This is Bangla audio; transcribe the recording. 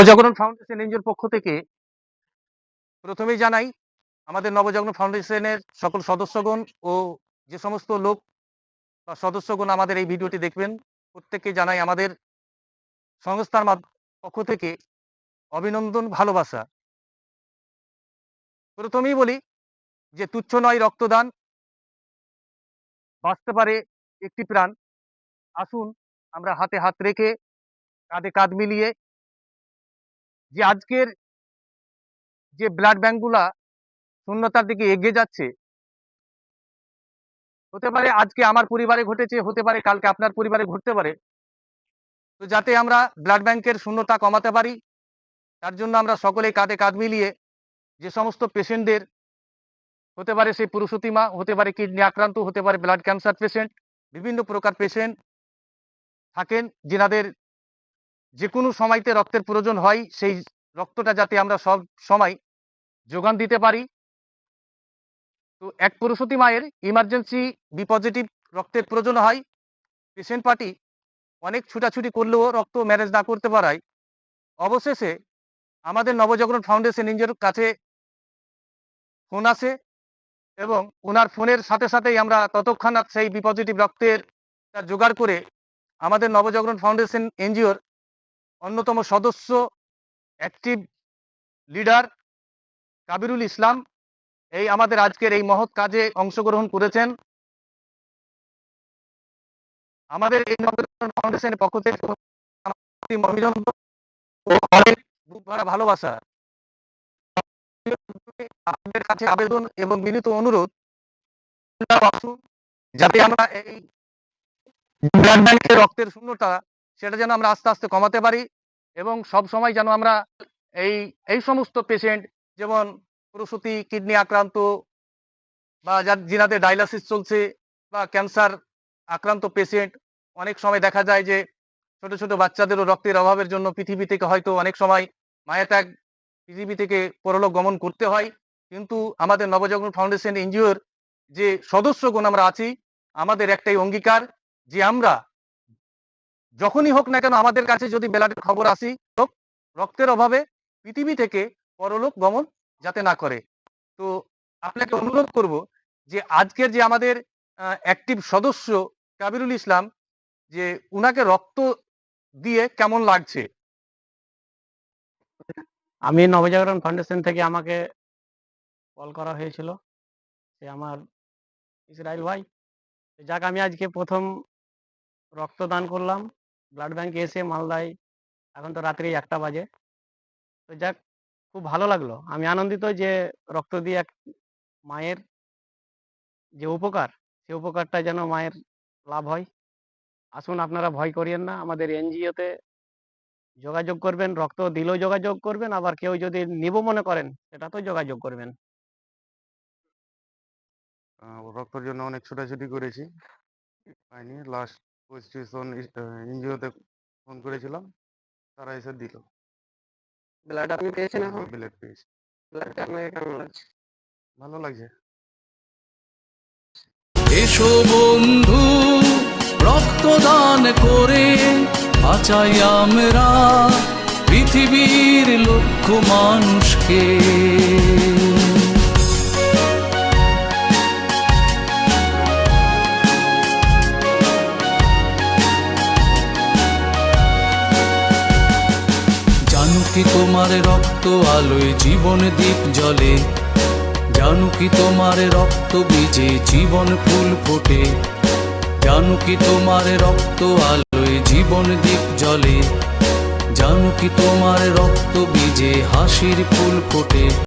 নবজাগরণ ফাউন্ডেশন এনজিওর পক্ষ থেকে প্রথমেই জানাই, আমাদের নবজাগরণ ফাউন্ডেশনের সকল সদস্যগণ ও যে সমস্ত লোক বা সদস্যগণ আমাদের এই ভিডিওটি দেখবেন, প্রত্যেককে জানাই আমাদের সংস্থার পক্ষ থেকে অভিনন্দন, ভালোবাসা। প্রথমেই বলি যে তুচ্ছ নয় রক্তদান। বাঁচতে পারে একটি প্রাণ। আসুন আমরা হাতে হাত রেখে কাঁধে কাঁধ মিলিয়ে যে আজকের যে ব্লাড ব্যাংকগুলা শূন্যতার দিকে এগিয়ে যাচ্ছে, হতে পারে আজকে আমার পরিবারে ঘটেছে, হতে পারে কালকে আপনার পরিবারে ঘটতে পারে। তো যাতে আমরা ব্লাড ব্যাংকের শূন্যতা কমাতে পারি, তার জন্য আমরা সকলে কাঁধে কাঁধ মিলিয়ে যে সমস্ত পেশেন্টদের, হতে পারে সেই পুরুষতী মা, হতে পারে কিডনি আক্রান্ত, হতে পারে ব্লাড ক্যান্সার পেশেন্ট বিভিন্ন প্রকার পেশেন্ট থাকেন, যেনাদের যে কোনো সময়তে রক্তের প্রয়োজন হয়, সেই রক্তটা যাতে আমরা সব সময় যোগান দিতে পারি। তো এক পুরুষতী মায়ের ইমার্জেন্সি বি পজিটিভ রক্তের প্রয়োজন হয়। পেশেন্ট পার্টি অনেক ছুটাছুটি করলেও রক্ত ম্যানেজ না করতে পারায়। অবশেষে আমাদের নবজাগরণ ফাউন্ডেশন এনজিওর কাছে ফোন আসে এবং ওনার ফোনের সাথে সাথেই আমরা ততক্ষণাৎ সেই বি রক্তের জোগাড় করে আমাদের নবজাগরণ ফাউন্ডেশন এনজিওর অন্যতম সদস্য অ্যাক্টিভ লিডার কাবিরুল ইসলাম। এই আমাদের আজকের এই মহৎ কাজে অংশগ্রহণ করেছেন। আমাদের এই ফাউন্ডেশনের পক্ষ থেকে ভালোবাসা। আপনাদের কাছে আবেদন এবং বিনীত অনুরোধ, যাতে আমরা এই রক্তের শূন্যতা সেটা যেন আমরা আস্তে আস্তে কমাতে পারি এবং সব সময় যেন আমরা এই এই সমস্ত পেশেন্ট যেমন প্রসূতি কিডনি আক্রান্ত বা যার, যিনাদের ডায়ালিসিস চলছে বা ক্যান্সার আক্রান্ত পেশেন্ট অনেক সময় দেখা যায় যে ছোট ছোট বাচ্চাদেরও রক্তের অভাবের জন্য পৃথিবী থেকে হয়তো অনেক সময় মায়া ত্যাগ পৃথিবী থেকে পরলোক গমন করতে হয়। কিন্তু আমাদের নবজাগরণ ফাউন্ডেশন এনজিওর যে সদস্যগণ আমরা আছি, আমাদের একটাই অঙ্গীকার যে আমরা যখনই হোক না কেন আমাদের কাছে যদি বেলাটের খবর আসি হোক রক্তের অভাবে পৃথিবী থেকে পরলোক গমন যাতে না করে। তো আপনাকে অনুরোধ করব যে আজকের যে আমাদের অ্যাক্টিভ সদস্য কাবিরুল ইসলাম, যে উনাকে রক্ত দিয়ে কেমন লাগছে? আমি নবজাগরণ ফাউন্ডেশন থেকে আমাকে কল করা হয়েছিল। সে আমার ইসরায়েল ভাই। যাক, আমি আজকে প্রথম রক্তদান করলাম। ব্লাড ব্যাংকে এসে মালদায়, এখন তো রাত্রি একটা বাজে। তো যাক, খুব ভালো লাগল। আমি আনন্দিত যে রক্ত দিয়ে এক মায়ের যে উপকার, সে উপকারটা যেন মায়ের লাভ হয়। আসুন আপনারা ভয় করিয়েন না, আমাদের এনজিওতে যোগাযোগ করবেন, রক্ত দিলেও যোগাযোগ করবেন, আবার কেউ যদি নিব মনে করেন, সেটাতেও যোগাযোগ করবেন। রক্তের জন্য অনেক ছোটাছুটি করেছি। লাস্ট পজিশন এনজিওতে ফোন করেছিলাম। তারা এসে দিল। ব্লাড আপনি পেয়েছেন এখন? বিলেট পেয়েছি। ব্লাডটা আপনাকে কেমন লাগছে? ভালো লাগছে। এসো বন্ধু রক্তদান করে বাঁচাই আমরা পৃথিবীর লক্ষ মানুষকে। কি তোমার রক্ত আলোয় জীবন দ্বীপ জলে। জানু কি তোমার রক্ত বীজে জীবন ফুল ফোটে। জানু কি তোমার রক্ত আলোয় জীবন দ্বীপ জলে। জানু কি তোমার রক্ত বীজে হাসির ফুল ফোটে।